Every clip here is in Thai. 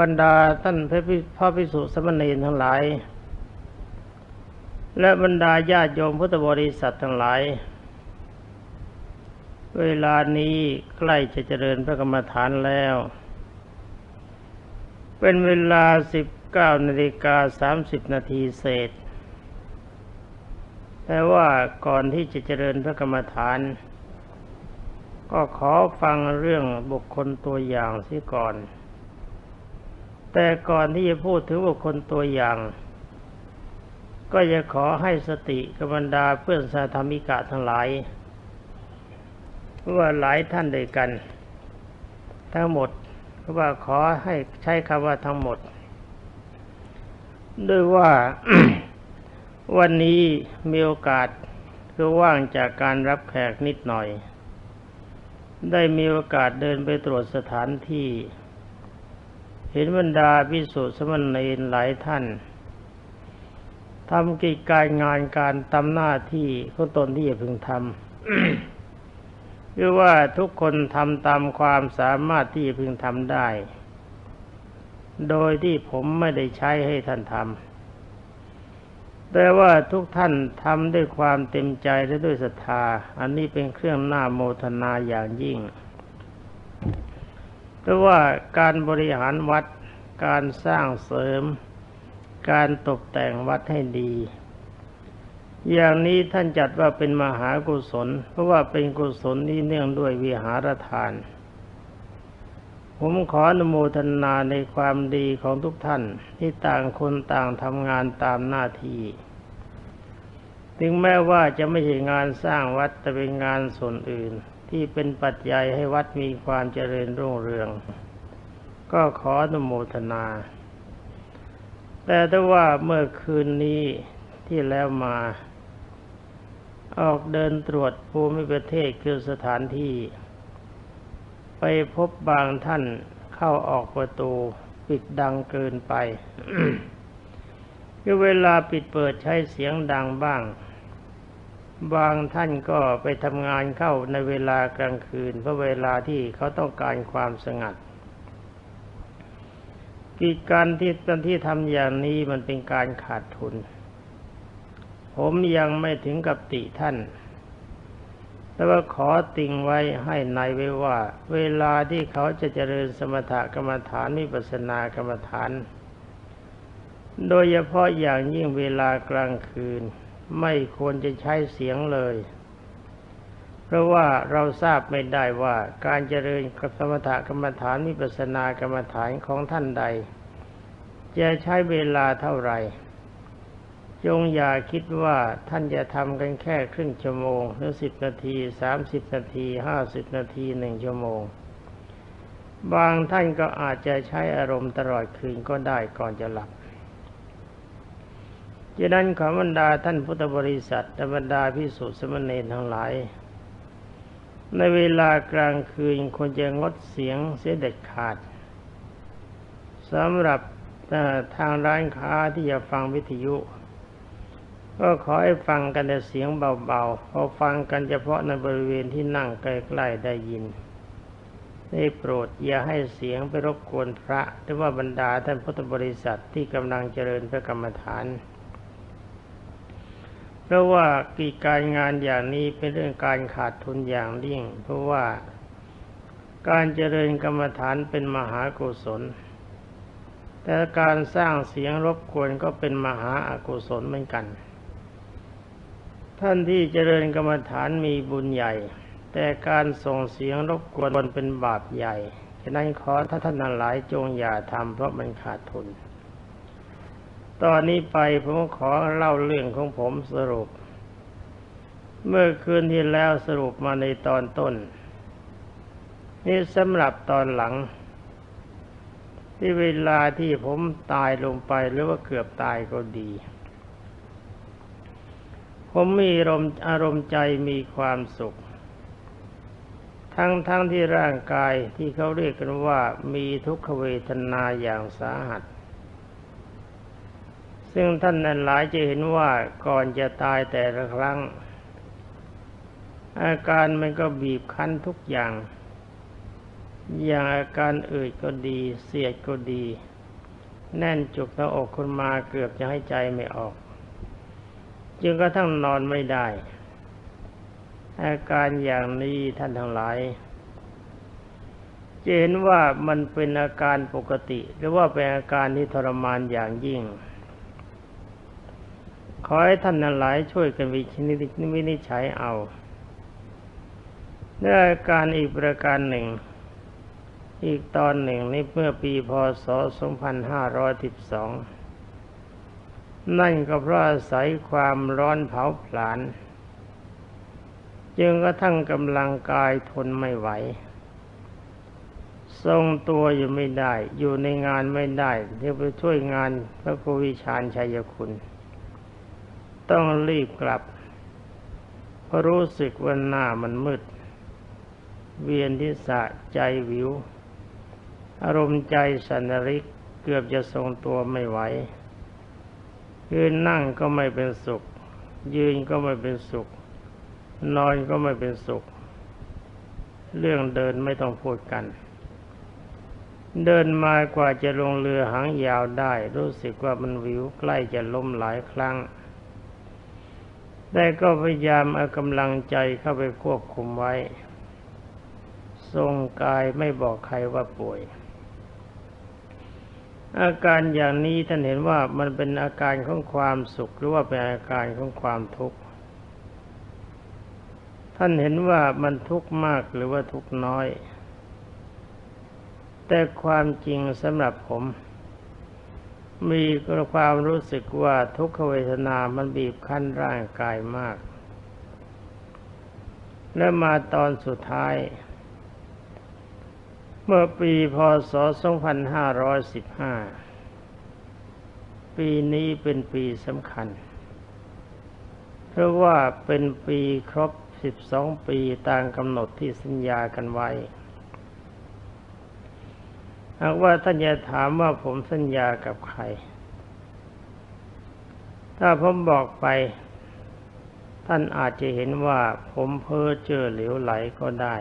บรรดาท่านพระพิพระภิกษุสมณรทั้งหลาย และบรรดาญาติโยมพุทธบริษัททั้งหลาย เวลานี้ใกล้จะเจริญพระกรรมฐานแล้ว เป็นเวลา19นาฬิกา30นาทีเศษ แต่ว่าก่อนที่จะเจริญพระกรรมฐาน ก็ขอฟังเรื่องบุคคลตัวอย่างเสียก่อน แต่ก่อนที่จะพูดถึงบุคคลตัวอย่าง ก็จะขอให้สติกบรรดาเพื่อนสาธมิกะทั้งหลายเพราะว่าหลายท่านด้วยกัน ทั้งหมดก็ว่าขอให้ใช้คำว่าทั้งหมด ด้วยว่าวันนี้มีโอกาสคือว่างจากการรับแขกนิดหน่อย ได้มีโอกาสเดินไปตรวจสถานที่ เห็นบรรดาพิสุทธิสมณเณรหลายท่านทำกิจการงานการทำหน้าที่ของตนที่จะพึงทำคือว่าทุกคนทำตามความสามารถที่พึงทำได้ โดยที่ผมไม่ได้ใช้ให้ท่านทำแต่ว่าทุกท่านทำด้วยความเต็มใจและด้วยศรัทธา อันนี้เป็นเครื่องหน้าโมทนาอย่างยิ่ง แต่ว่าการบริหารวัด การสร้างเสริม การตกแต่งวัดให้ดี อย่างนี้ท่านจัดว่าเป็นมหากุศล เพราะว่าเป็นกุศลที่เนื่องด้วยวิหารทาน ผมขออนุโมทนาในความดีของทุกท่านที่ต่างคนต่างทำงานตามหน้าที่ถึงแม้ว่าจะไม่ใช่งานสร้างวัดแต่เป็นงานส่วนอื่น ที่เป็นปัจจัยให้วัดมีความเจริญรุ่งเรือง ก็ขออนุโมทนา แต่ถ้าว่าเมื่อคืนนี้ที่แล้วมา ออกเดินตรวจภูมิประเทศคือสถานที่ ไปพบบางท่านเข้าออกประตูปิดดังเกินไปคือเวลาปิดเปิดใช้เสียงดังบ้าง บางท่านก็ไปทำงานเข้าในเวลากลางคืน เพราะเวลาที่เขาต้องการความสงัด กิจการที่ตอนที่ทำอย่างนี้มันเป็นการขาดทุน ผมยังไม่ถึงกับติท่าน แต่ว่าขอติงไว้ให้ในไว้ว่า เวลาที่เขาจะเจริญสมถกรรมฐานวิปัสสนากรรมฐาน โดยเฉพาะอย่างยิ่งเวลากลางคืน ไม่ควรจะใช้เสียงเลย เพราะว่าเราทราบไม่ได้ว่าการเจริญกสมถกรรมฐานวิปัสสนากรรมฐานของท่านใด จะใช้เวลาเท่าไหร่ จงอย่าคิดว่าท่านจะทำกันแค่ครึ่งชั่วโมงหรือสิบนาทีสามสิบนาทีห้าสิบนาทีหนึ่งชั่วโมง บางท่านก็อาจจะใช้อารมณ์ตลอดคืนก็ได้ก่อนจะหลับ ดังนั้นขอบรรดาท่านพุทธบริษัทบรรดาพิสุทธิสมณีทั้งหลาย ในเวลากลางคืนควรจะงดเสียงเสียเด็ดขาดสำหรับทางร้านค้าที่จะฟังวิทยุ ก็ขอให้ฟังกันแต่เสียงเบาๆพอฟังกันเฉพาะในบริเวณที่นั่งใกล้ๆได้ยินได้โปรดอย่าให้เสียงไปรบกวนพระหรือว่าบรรดาท่านพุทธบริษัทที่กำลังเจริญพระกรรมฐาน ราะว่ากิจการงานอย่างนี้เป็นเรื่องการขาดทุนอย่างยิ่ง เพราะว่าการเจริญกรรมฐานเป็นมหากุศล แต่การสร้างเสียงรบกวนก็เป็นมหาอากุศลเหมือนกัน ท่านที่เจริญกรรมฐานมีบุญใหญ่ แต่การส่งเสียงรบกวนเป็นบาปใหญ่ ฉะนั้นขอถ้าท่านหลายจงอย่าทำเพราะมันขาดทุน ตอนนี้ไปผมขอเล่าเรื่องของผมสรุป เมื่อคืนที่แล้วสรุปมาในตอนต้น นี่สำหรับตอนหลัง ที่เวลาที่ผมตายลงไปหรือว่าเกือบตายก็ดี ผมมีอารมณ์อารมณ์ใจมีความสุข ทั้งทั้งที่ร่างกายที่เขาเรียกกันว่ามีทุกขเวทนาอย่างสาหัส ซึ่งท่านนั้นหลายจะเห็นว่าก่อนจะตายแต่ละครั้ง อาการมันก็บีบคั้นทุกอย่าง อย่างอาการอืดก็ดี เสียดก็ดี แน่นจุกหน้าอกคนมาเกือบจะให้ใจไม่ออก จึงกระทั่งนอนไม่ได้ อาการอย่างนี้ท่านทั้งหลายจะเห็นว่ามันเป็นอาการปกติ หรือว่าเป็นอาการที่ทรมานอย่างยิ่ง ขอให้ท่านทั้งหลายช่วยกันวินิจฉัยเอาในอการอีกประการหนึ่ง อีกตอนหนึ่งในเมื่อปีพศ 2512 นั่นก็เพราะอาศัยความร้อนเผาผลาญจึงกระทั่งกำลังกายทนไม่ไหว ทรงตัวอยู่ไม่ได้ อยู่ในงานไม่ได้ที่ไปช่วยงานพระครูวิชาญชัยคุณ ต้องรีบกลับ เพราะรู้สึกว่าหน้ามันมืด เวียนที่สะใจวิว อารมณ์ใจสันริกเกือบจะทรงตัวไม่ไหวยืนนั่งก็ไม่เป็นสุข ยืนก็ไม่เป็นสุข นอนก็ไม่เป็นสุข เรื่องเดินไม่ต้องพูดกัน เดินมากว่าจะลงเรือหางยาวได้ รู้สึกว่ามันวิวใกล้จะล้มหลายครั้ง แต่ก็พยายามเอากำลังใจเข้าไปควบคุมไว้ ทรงกายไม่บอกใครว่าป่วย อาการอย่างนี้ท่านเห็นว่ามันเป็นอาการของความสุขหรือว่าเป็นอาการของความทุกข์ ท่านเห็นว่ามันทุกข์มากหรือว่าทุกข์น้อย แต่ความจริงสำหรับผม มีความรู้สึกว่าทุกขเวทนามันบีบคั้นร่างกายมาก และมาตอนสุดท้าย เมื่อปีพศ 2515 ปีนี้เป็นปีสำคัญ เพราะว่าเป็นปีครบสิบสองปีตามกำหนดที่สัญญากันไว้ หากว่าท่านจะถามว่าผมสัญญากับใคร ถ้าผมบอกไป ท่านอาจจะเห็นว่าผมเพ้อเจอเหลวไหลก็ได้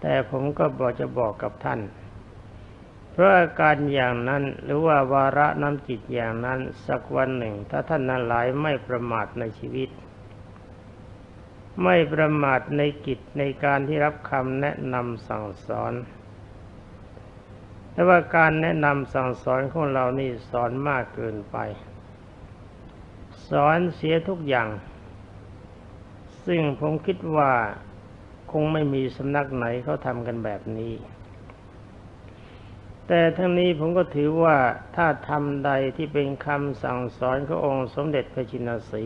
แต่ผมก็บอกจะบอกกับท่าน เพราะอาการอย่างนั้นหรือว่าวาระน้ำจิตอย่างนั้นสักวันหนึ่ง ถ้าท่านนั้นหลายไม่ประมาทในชีวิตไม่ประมาทในกิจในการที่รับคำแนะนำสั่งสอน แต่ว่าการแนะนำสั่งสอนของเรานี่สอนมากเกินไป สอนเสียทุกอย่าง ซึ่งผมคิดว่าคงไม่มีสำนักไหนเขาทำกันแบบนี้ แต่ทั้งนี้ผมก็ถือว่าถ้าทำใดที่เป็นคำสั่งสอนขององค์สมเด็จพระจินสี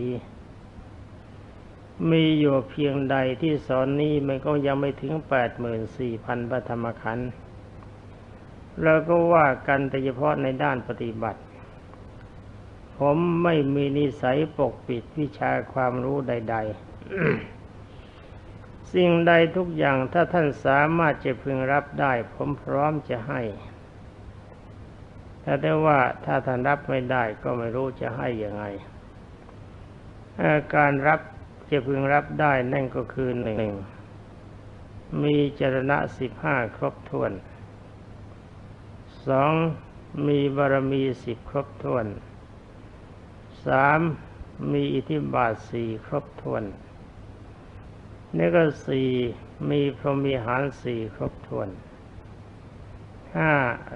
มีอยู่เพียงใดที่สอนนี้มันก็ยังไม่ถึงแปดหมื่นสี่พันพระธรรมขันธ์ เราก็ว่ากันแต่เฉพาะในด้านปฏิบัติ ผมไม่มีนิสัยปกปิดวิชาความรู้ใด ๆ สิ่งใดทุกอย่างถ้าท่านสามารถจะพึงรับได้ ผมพร้อมจะให้ แต่ได้ว่าถ้าท่านรับไม่ได้ก็ไม่รู้จะให้ยังไง การรับจะพึงรับได้นั่นก็คือหนึ่งมีจรณะสิบห้าครบถ้วน สองมีบารมีสิบครบถ้วนสามมีอิทธิบาทสี่ครบถ้วนนี่ก็สี่มีพรหมีหารสี่ครบถ้วนห้า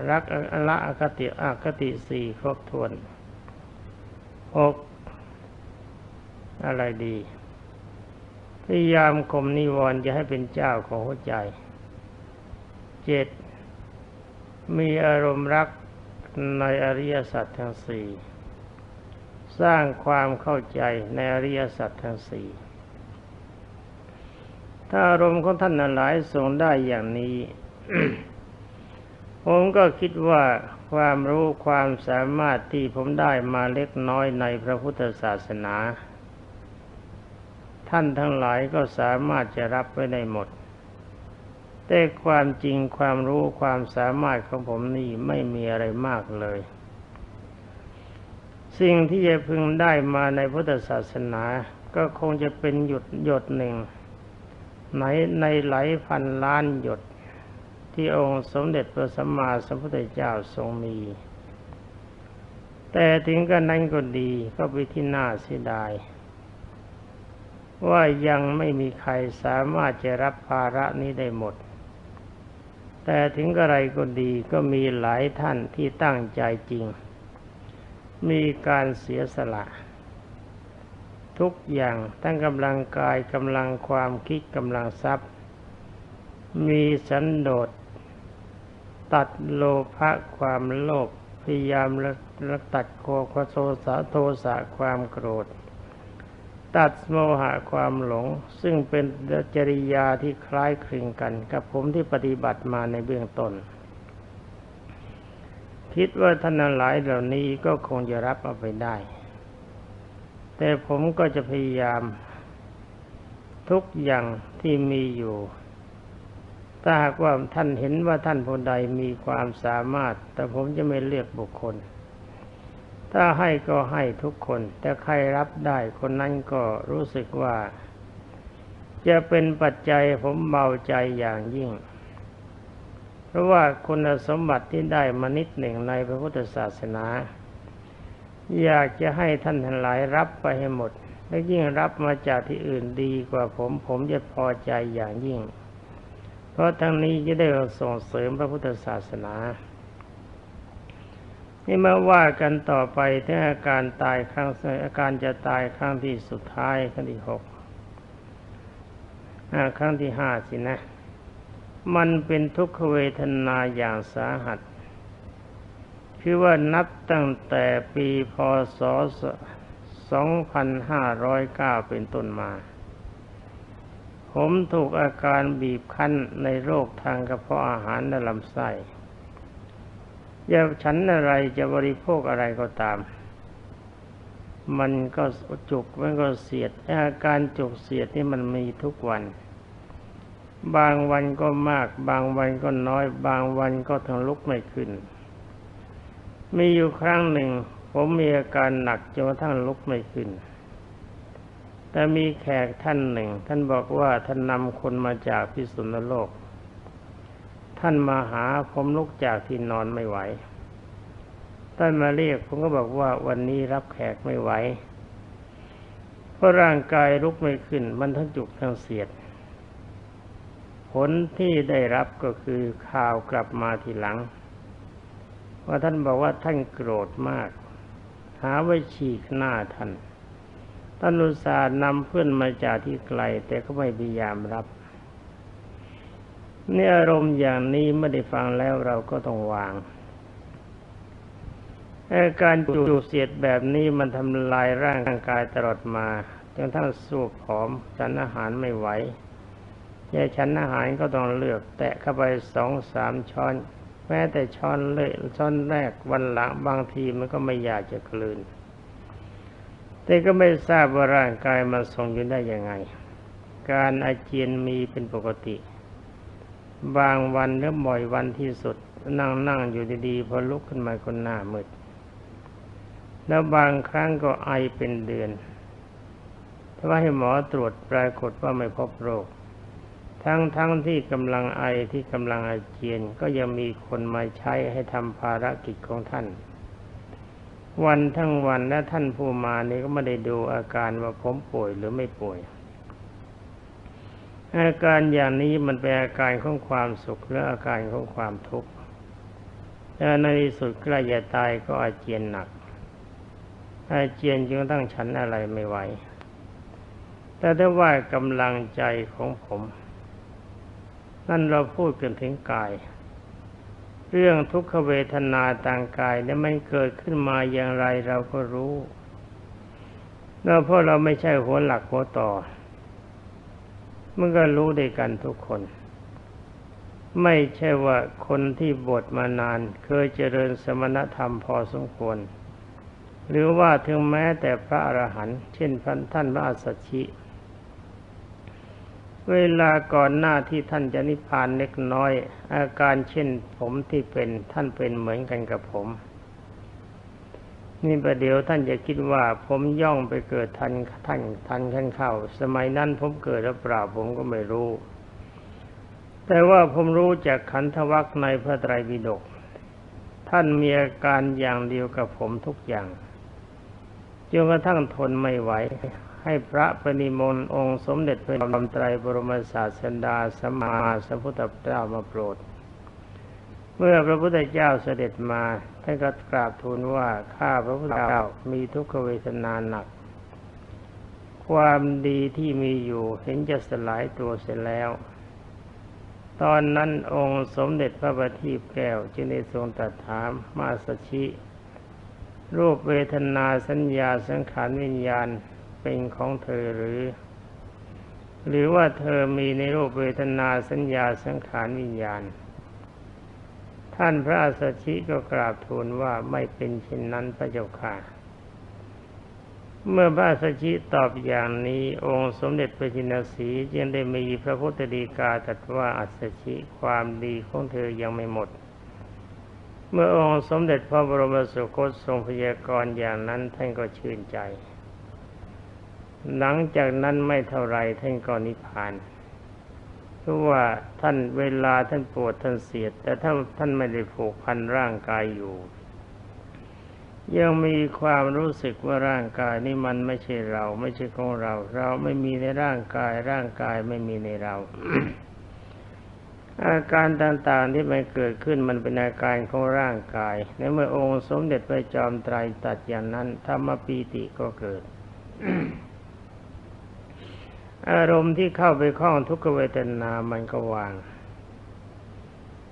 รักละอคติอคติสี่ครบถ้วนหกอะไรดีพยายามข่มนิวรณ์จะให้เป็นเจ้าของหัวใจเจ็ด มีอารมณ์รักในอริยสัจทั้งสี่สร้างความเข้าใจในอริยสัจทั้งสี่ถ้าอารมณ์ของท่านหลายทรงได้อย่างนี้ ผมก็คิดว่าความรู้ความสามารถที่ผมได้มาเล็กน้อยในพระพุทธศาสนา ท่านทั้งหลายก็สามารถจะรับไว้ได้หมด แต่ความจริงความรู้ความสามารถของผมนี่ไม่มีอะไรมากเลย สิ่งที่จะพึงได้มาในพุทธศาสนา ก็คงจะเป็นหยดหยดหนึ่งในในหลายพันล้านหยดที่องค์สมเด็จพระสัมมาสัมพุทธเจ้าทรงมี แต่ถึงกันนั้นก็ดีก็ไปที่น่าเสียดาย ว่ายังไม่มีใครสามารถจะรับภาระนี้ได้หมด แต่ถึงกระไรก็ดีก็มีหลายท่านที่ตั้งใจจริง มีการเสียสละ ทุกอย่างทั้งกำลังกายกำลังความคิดกำลังทรัพย์ มีสันโดษตัดโลภะความโลภพยายามละตัดโคโคโทสะโทสะความโกรธ ตัดโมหะความหลง ซึ่งเป็นจริยาที่คล้ายคลึงกัน กับผมที่ปฏิบัติมาในเบื้องต้น คิดว่าท่านหลายเหล่านี้ก็คงจะรับเอาไปได้ แต่ผมก็จะพยายาม ทุกอย่างที่มีอยู่ ถ้าหากว่าท่านเห็นว่าท่านผู้ใดมีความสามารถ แต่ผมจะไม่เลือกบุคคล ถ้าให้ก็ให้ทุกคน แต่ใครรับได้คนนั้นก็รู้สึกว่า จะเป็นปัจจัยผมเบาใจอย่างยิ่ง เพราะว่าคุณสมบัติที่ได้มานิดหนึ่งในพระพุทธศาสนา อยากจะให้ท่านทั้งหลายรับไปให้หมด และยิ่งรับมาจากที่อื่นดีกว่าผม ผมจะพอใจอย่างยิ่ง เพราะทั้งนี้จะได้ส่งเสริมพระพุทธศาสนา นี่มาว่ากันต่อไปถึงอาการตายครั้งอาการจะตายครั้งที่สุดท้ายครั้งที่หกครั้งที่ห้าสินะ มันเป็นทุกขเวทนาอย่างสาหัสคือว่านับตั้งแต่ปีพศ 2509 เป็นต้นมา ผมถูกอาการบีบคั้นในโรคทางกระเพาะอาหารและลำไส้ จะฉันอะไรจะบริโภคอะไรก็ตาม มันก็จุกมันก็เสียดอาการจุกเสียดนี่มันมีทุกวัน บางวันก็มาก บางวันก็น้อย บางวันก็ทั้งลุกไม่ขึ้น มีอยู่ครั้งหนึ่ง ผมมีอาการหนักจนกระทั่งลุกไม่ขึ้น แต่มีแขกท่านหนึ่ง ท่านบอกว่าท่านนำคนมาจากพิสุนโลก ท่านมาหาผมลุกจากที่นอนไม่ไหว ท่านมาเรียกผมก็บอกว่าวันนี้รับแขกไม่ไหว เพราะร่างกายลุกไม่ขึ้น มันทั้งจุกทั้งเสียด ผลที่ได้รับก็คือข่าวกลับมาทีหลัง ว่าท่านบอกว่าท่านโกรธมาก หาไว้ฉีกหน้าท่านท่านอุตส่าห์นำเพื่อนมาจากที่ไกล แต่ก็ไม่พยายามรับ นี่อารมณ์อย่างนี้ไม่ได้ฟังแล้วเราก็ต้องวางอาการจูบเสียดแบบนี้มันทำลายร่างกายตลอดมาจนทั้งสู้ผอมฉันอาหารไม่ไหวแค่ฉันอาหารก็ต้องเลือก แตะเข้าไปสองสามช้อน แม้แต่ช้อนเลยช้อนแรกวันหลังบางทีมันก็ไม่อยากจะกลืน แต่ก็ไม่ทราบว่าร่างกายมันทรงอยู่ได้ยังไง การอาเจียนมีเป็นปกติ บางวันหรือบ่อยวันที่สุด นั่งนั่งอยู่ดีๆพอลุกขึ้นมาคนหน้ามืดแล้วบางครั้งก็ไอเป็นเดือนถ้าให้หมอตรวจปรากฏว่าไม่พบโรค ทั้งทั้งที่กำลังไอที่กำลังอาเจียนก็ยังมีคนมาใช้ให้ทำภารกิจของท่าน วันทั้งวันและท่านผู้มานี่ก็ไม่ได้ดูอาการว่าผมป่วยหรือไม่ป่วย อาการอย่างนี้มันเป็นอาการของความสุขและอาการของความทุกข์และในที่สุดใกล้จะตายก็อาเจียนหนัก อาเจียนจึงตั้งฉันอะไรไม่ไหว แต่ถ้าว่ากำลังใจของผม นั่นเราพูดกันถึงกาย เรื่องทุกขเวทนาต่างกายเนี่ยมันเกิดขึ้นมาอย่างไรเราก็รู้แล้วเพราะเราไม่ใช่หัวหลักหัวต่อ มันก็รู้ด้วยกันทุกคน ไม่ใช่ว่าคนที่บวชมานาน เคยเจริญสมณธรรมพอสมควร หรือว่าถึงแม้แต่พระอรหันต์เช่นพันท่านพระอัสสชิ เวลาก่อนหน้าที่ท่านจะนิพพานเล็กน้อย อาการเช่นผมที่เป็นท่านเป็นเหมือนกันกับผม นี่ประเดี๋ยวท่านจะคิดว่าผมย่องไปเกิดทันท่านทันขั้นเข้า สมัยนั้นผมเกิดหรือเปล่าผมก็ไม่รู้ แต่ว่าผมรู้จากขันธวัคในพระไตรปิฎกท่านมีอาการอย่างเดียวกับผมทุกอย่างจนกระทั่งทนไม่ไหว ให้พระปณิมนต์องค์สมเด็จพระบรมไตรบรมศาสดาสัมมาสัมพุทธเจ้ามาโปรด เมื่อพระพุทธเจ้าเสด็จมาท่านก็กราบทูลว่าข้าพระพุทธเจ้ามีทุกขเวทนาหนัก ความดีที่มีอยู่เห็นจะสลายตัวเสียแล้ว ตอนนั้นองค์สมเด็จพระบัณฑิตแก้วจึงได้ทรงตรัสถามมาสชิ รูปเวทนาสัญญาสังขารวิญญาณเป็นของเธอหรือ หรือว่าเธอมีในรูปเวทนาสัญญาสังขารวิญญาณ ท่านพระอัสชิก็กราบทูลว่าไม่เป็นเช่นนั้นพระเจ้าค่ะ เมื่อพระอัสชิตอบอย่างนี้องค์สมเด็จพระจินสีจึงได้มีพระพุทธดีกาตรัสว่าอัสชิความดีของเธอยังไม่หมด เมื่อองค์สมเด็จพระบรมสุคตทรงพยากรณ์อย่างนั้นท่านก็ชื่นใจ หลังจากนั้นไม่เท่าไรท่านก็นิพพาน ราะว่าท่านเวลาท่านปวดท่านเสียด แต่ถ้าท่านไม่ได้ผูกพันร่างกายอยู่ ยังมีความรู้สึกว่าร่างกายนี่มันไม่ใช่เรา ไม่ใช่ของเรา เราไม่มีในร่างกาย ร่างกายไม่มีในเรา อาการต่างๆที่มันเกิดขึ้นมันเป็นอาการของร่างกาย ในเมื่อองค์สมเด็จพระจอมไตรตัดอย่างนั้นธรรมปีติก็เกิด อารมณ์ที่เข้าไปคล้องทุกขเวทนา มันก็วาง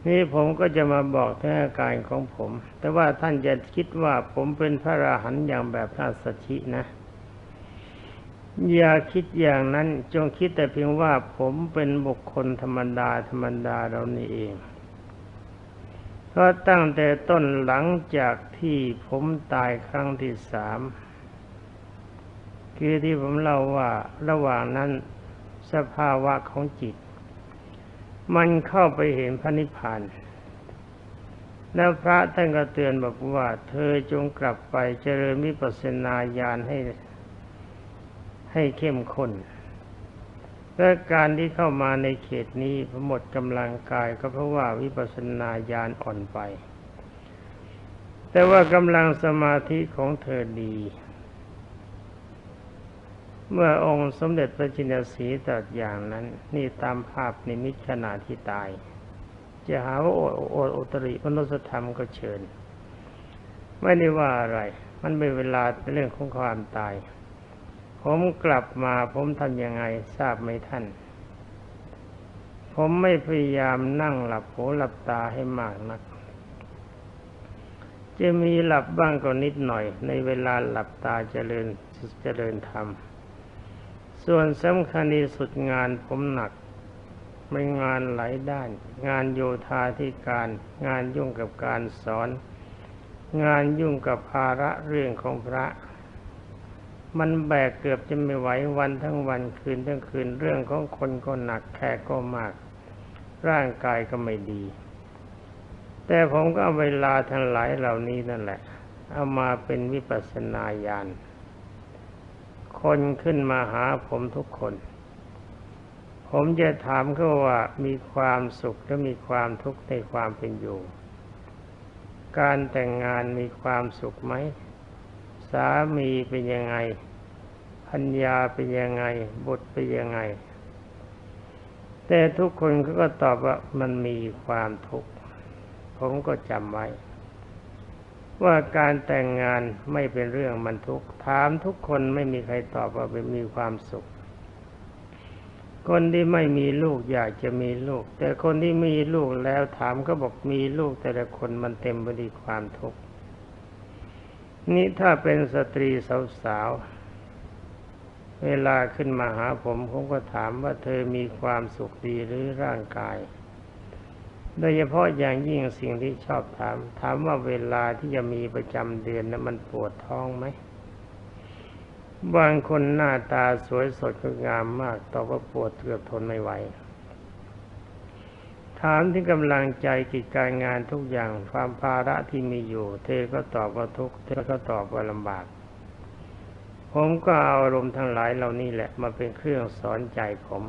นี่ผมก็จะมาบอกถึงอาการของผม แต่ว่าท่านจะคิดว่าผมเป็นพระราหันต์อย่างแบบพระสัชชินะ อย่าคิดอย่างนั้น จงคิดแต่เพียงว่าผมเป็นบุคคลธรรมดาธรรมดาเรานี่เอง เพราะตั้งแต่ต้นหลังจากที่ผมตายครั้งที่สามคือที่ผมเล่าว่าระหว่างนั้น สภาวะของจิต มันเข้าไปเห็นพระนิพพานแล้วพระท่านก็เตือนบอกว่า เธอจงกลับไปเจริญวิปัสสนาญาณให้ให้เข้มข้นและการที่เข้ามาในเขตนี้หมดกำลังกายก็เพราะว่าวิปัสสนาญาณอ่อนไป แต่ว่ากำลังสมาธิของเธอดี เมื่อองค์สมเด็จพระจินสีตรัสอย่างนั้น นี่ตามภาพนิมิตขณะที่ตาย จะหาว่าโอโอโอตริมนุสธรรมก็เชิญ ไม่ได้ว่าอะไร มันเป็นเวลาเรื่องของความตาย ผมกลับมาผมทำยังไงทราบไหมท่าน ผมไม่พยายามนั่งหลับหูหลับตาให้มากนัก จะมีหลับบ้างก็นิดหน่อย ในเวลาหลับตาเจริญเจริญธรรม ส่วนสำคัญที่สุดงานผมหนักไม่งานหลายด้าน งานโยธาธิการ งานยุ่งกับการสอน งานยุ่งกับภาระเรื่องของพระ มันแบกเกือบจะไม่ไหววันทั้งวันคืนทั้งคืนเรื่องของคนก็หนักแขกก็มาก ร่างกายก็ไม่ดี แต่ผมก็เอาเวลาทั้งหลายเหล่านี้นั่นแหละ เอามาเป็นวิปัสสนาญาณ คนขึ้นมาหาผมทุกคน ผมจะถามเขาว่ามีความสุขและมีความทุกข์ในความเป็นอยู่ การแต่งงานมีความสุขไหม สามีเป็นยังไงพัญญาเป็นยังไง บุตรเป็นยังไง แต่ทุกคนเขาก็ตอบว่ามันมีความทุกข์ ผมก็จำไว้ ว่าการแต่งงานไม่เป็นเรื่องมันทุกข์ถามทุกคนไม่มีใครตอบว่าเป็นมีความสุข คนที่ไม่มีลูกอยากจะมีลูก แต่คนที่มีลูกแล้วถามก็บอกมีลูกแต่ละคนมันเต็มไปด้วยความทุกข์นี่ถ้าเป็นสตรีสาวๆเวลาขึ้นมาหาผมผมก็ถามว่าเธอมีความสุขดีหรือร่างกาย โดยเฉพาะอย่างยิ่งสิ่งที่ชอบถาม ถามว่าเวลาที่จะมีประจำเดือนนะมันปวดท้องไหมบางคนหน้าตาสวยสดงามมากตอบว่าปวดเกือบทนไม่ไหว ถามที่กำลังใจกิจการงานทุกอย่างความภาระที่มีอยู่ เธอก็ตอบว่าทุกเธอก็ตอบว่าลำบาก ผมก็เอาอารมณ์ทั้งหลายเหล่านี้แหละมาเป็นเครื่องสอนใจผม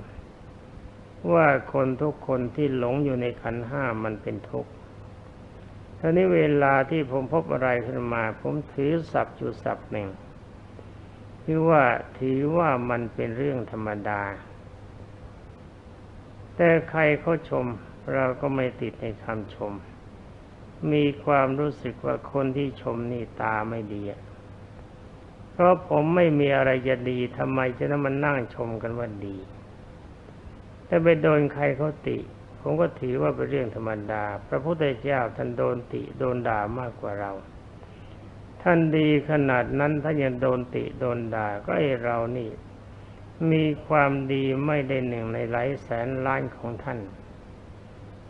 ว่าคนทุกคนที่หลงอยู่ในขันห้ามันเป็นทุกข์ท่านี้เวลาที่ผมพบอะไรขึ้นมา ผมถือศัพท์อยู่ศัพท์หนึ่งที่ว่าถือว่ามันเป็นเรื่องธรรมดา แต่ใครเขาชม เราก็ไม่ติดในคำชม มีความรู้สึกว่าคนที่ชมนี่ตาไม่ดีเพราะผมไม่มีอะไรจะดีทำไมจะต้องมานั่งชมกันว่าดี แต่ไปโดนใครเขาติ ผมก็ถือว่าเป็นเรื่องธรรมดา พระพุทธเจ้าท่านโดนติโดนด่ามากกว่าเรา ท่านดีขนาดนั้นถ้านยังโดนติโดนด่าก็ไอเรานี่ มีความดีไม่ได้หนึ่งในหลายแสนล้านของท่าน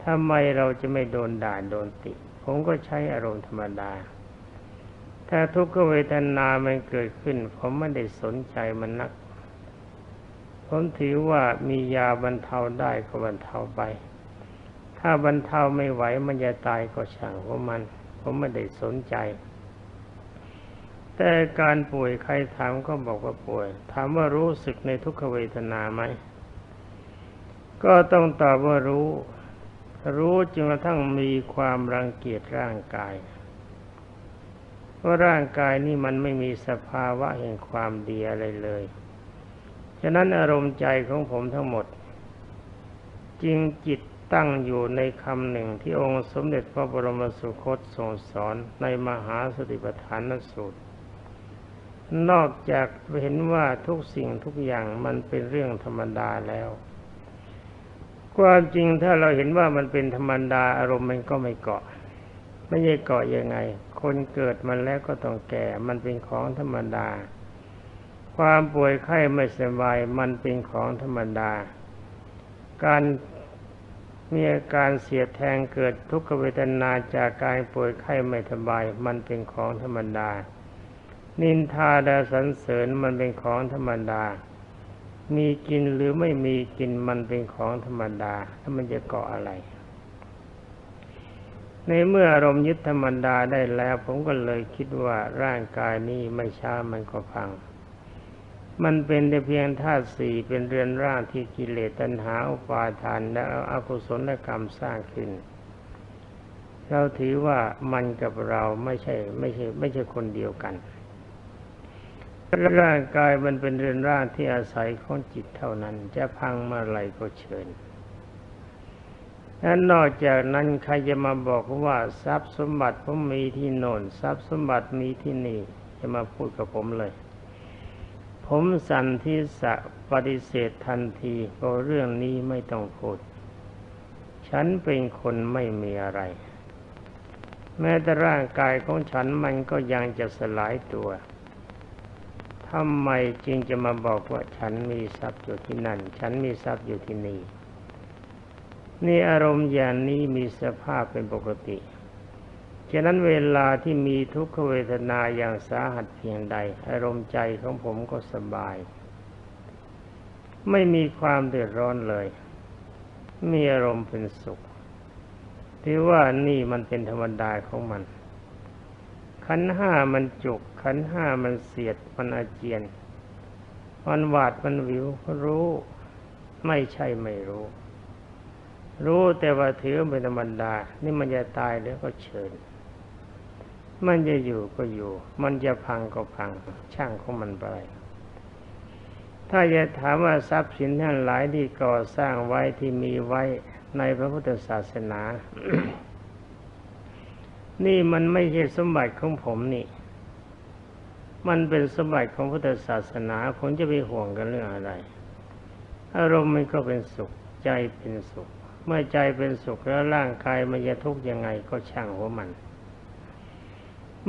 ทำไมเราจะไม่โดนด่าโดนติ ผมก็ใช้อารมณ์ธรรมดา ถ้าทุกขเวทนามันเกิดขึ้น ผมไม่ได้สนใจมันนัก ผมถือว่ามียาบรรเทาได้ก็บรรเทาไป ถ้าบรรเทาไม่ไหวมันจะตายก็ช่างของมัน ผมไม่ได้สนใจ แต่การป่วยใครถามก็บอกว่าป่วย ถามว่ารู้สึกในทุกขเวทนาไหม ก็ต้องตอบว่ารู้ รู้จนกระทั่งมีความรังเกียจร่างกายว่าร่างกายนี่มันไม่มีสภาวะแห่งความดีอะไรเลย ฉะนั้นอารมณ์ใจของผมทั้งหมดจริงจิตตั้งอยู่ในคำหนึ่งที่องค์สมเด็จพระบรมสุคตทรงสอนในมหาสติปัฏฐานสูตร นอกจากเห็นว่าทุกสิ่งทุกอย่างมันเป็นเรื่องธรรมดาแล้ว ความจริงถ้าเราเห็นว่ามันเป็นธรรมดาอารมณ์มันก็ไม่เกาะ ไม่ใช่เกาะยังไง คนเกิดมาแล้วก็ต้องแก่ มันเป็นของธรรมดา ความป่วยไข้ไม่สบายมันเป็นของธรรมดา การมีอาการเสียแทงเกิดทุกขเวทนาจากการป่วยไข้ไม่สบาย มันเป็นของธรรมดา นินทาดาสันเสริญมันเป็นของธรรมดา มีกินหรือไม่มีกินมันเป็นของธรรมดาถ้ามันจะเกาะอะไร ในเมื่ออารมณ์ยึดธรรมดาได้แล้ว ผมก็เลยคิดว่าร่างกายนี้ไม่ช้ามันก็พัง มันเป็นแต่เพียงธาตุสี่เป็นเรือนร่างที่กิเลสตัณหาอุปาทานและอกุศลกรรมสร้างขึ้น เราถือว่ามันกับเราไม่ใช่ไม่ใช่ไม่ใช่คนเดียวกัน ร่างกายมันเป็นเรือนร่างที่อาศัยของจิตเท่านั้น จะพังเมื่อไรก็เชิญนั้นนอกจากนั้นใครจะมาบอกว่าทรัพย์สมบัติผมมีที่โน่นทรัพย์สมบัติมีที่นี่จะมาพูดกับผมเลย ผมสันทิสะปฏิเสธทันทีเพราะเรื่องนี้ไม่ต้องพูด ฉันเป็นคนไม่มีอะไร แม้แต่ร่างกายของฉันมันก็ยังจะสลายตัวทำไมจึงจะมาบอกว่าฉันมีทรัพย์อยู่ที่นั่น ฉันมีทรัพย์อยู่ที่นี่ นี่อารมณ์อย่างนี้มีสภาพเป็นปกติ ฉะนั้นเวลาที่มีทุกขเวทนาอย่างสาหัสเพียงใด อารมณ์ใจของผมก็สบาย ไม่มีความเดือดร้อนเลย มีอารมณ์เป็นสุขที่ว่านี่มันเป็นธรรมดาของมัน ขันห้ามันจุก ขันห้ามันเสียด มันอาเจียน มันหวาดมันวิวรู้ ไม่ใช่ไม่รู้ รู้แต่ว่าถือเป็นธรรมดา นี่มันจะตายแล้วก็เชิญ มันจะอยู่ก็อยู่ มันจะพังก็พัง ช่างของมันไปถ้าจะถามว่าทรัพย์สินทั้งหลายที่ก่อสร้างไว้ที่มีไว้ในพระพุทธศาสนา นี่มันไม่ใช่สมบัติของผมนี่ มันเป็นสมบัติของพุทธศาสนาผมจะไปห่วงกันเรื่องอะไร อารมณ์มันก็เป็นสุข ใจเป็นสุข เมื่อใจเป็นสุขแล้วร่างกายมันจะทุกข์ยังไงก็ช่างหัวมัน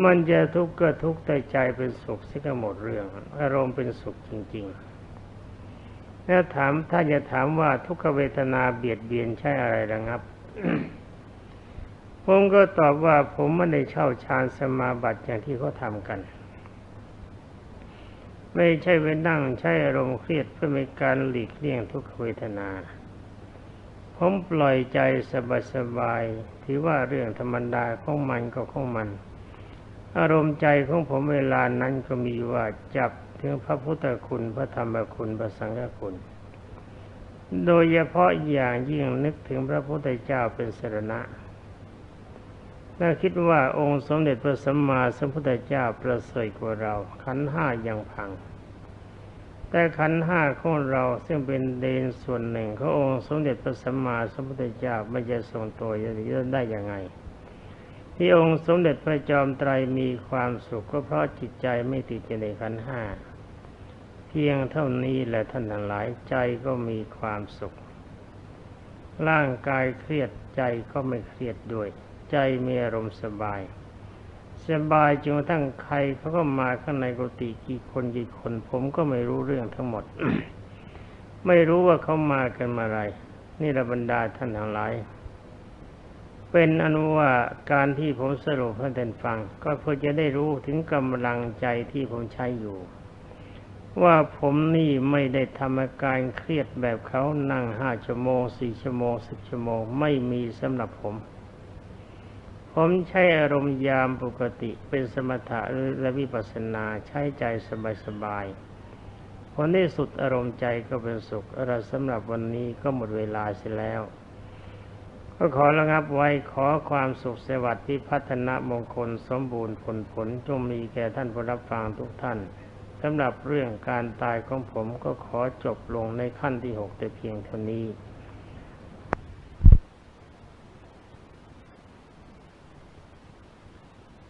มันจะทุกข์ก็ทุกข์แต่ใจเป็นสุขสิก็หมดเรื่อง อารมณ์เป็นสุขจริงๆแล้วถามถ้าจะถามว่าทุกขเวทนาเบียดเบียนใช่อะไรระงับ ผมก็ตอบว่าผมไม่ได้เช่าฌานสมาบัติอย่างที่เขาทำกัน ไม่ใช่ไปนั่งใช้อารมณ์เครียดเพื่อเป็นการหลีกเลี่ยงทุกขเวทนาผมปล่อยใจสบายๆถือว่าเรื่องธรรมดาของมันก็ของมัน อารมณ์ใจของผมเวลานั้นก็มีว่าจับถึงพระพุทธคุณพระธรรมคุณพระสังฆคุณ โดยเฉพาะอย่างยิ่งนึกถึงพระพุทธเจ้าเป็นสรณะน่าคิดว่าองค์สมเด็จพระสัมมาสัมพุทธเจ้าประเสริฐกว่าเรา ขันห้ายังพัง แต่ขันห้าของเราซึ่งเป็นเดนส่วนหนึ่งขององค์สมเด็จพระสัมมาสัมพุทธเจ้าไม่จะทรงตัวจะได้ยังไง ที่องค์สมเด็จพระจอมไตรมีความสุขก็เพราะจิตใจไม่ติดอยู่ในขันห้าเพียงเท่านี้แหละท่านทั้งหลายใจก็มีความสุข ร่างกายเครียดใจก็ไม่เครียดด้วย ใจมีอารมณ์สบายสบายจนกระทั่งใครเขาก็มาข้างในกุฏิกี่คนกี่คน ผมก็ไม่รู้เรื่องทั้งหมด ไม่รู้ว่าเขามากันมาอะไร นี่ระบรรดาท่านทั้งหลาย เป็นอนุว่าการที่ผมสรุปให้ท่านฟัง ก็เพื่อจะได้รู้ถึงกำลังใจที่ผมใช้อยู่ ว่าผมนี่ไม่ได้ทำอาการเครียดแบบเขานั่งห้าชั่วโมงสี่ชั่วโมงสิบชั่วโมง ไม่มีสำหรับผม ผมใช้อารมณ์ยามปกติเป็นสมถะและวิปัสสนาใช้ใจสบายๆผลที่สุดอารมณ์ใจก็เป็นสุขอะไรสำหรับวันนี้ก็หมดเวลาเสียแล้ว ก็ขอระงับไว้ขอความสุขสวัสดิ์ที่พัฒนามงคลสมบูรณ์ผลผลจงมีแก่ท่านผู้รับฟังทุกท่านสำหรับเรื่องการตายของผมก็ขอจบลงในขั้นที่หกแต่เพียงเท่านี้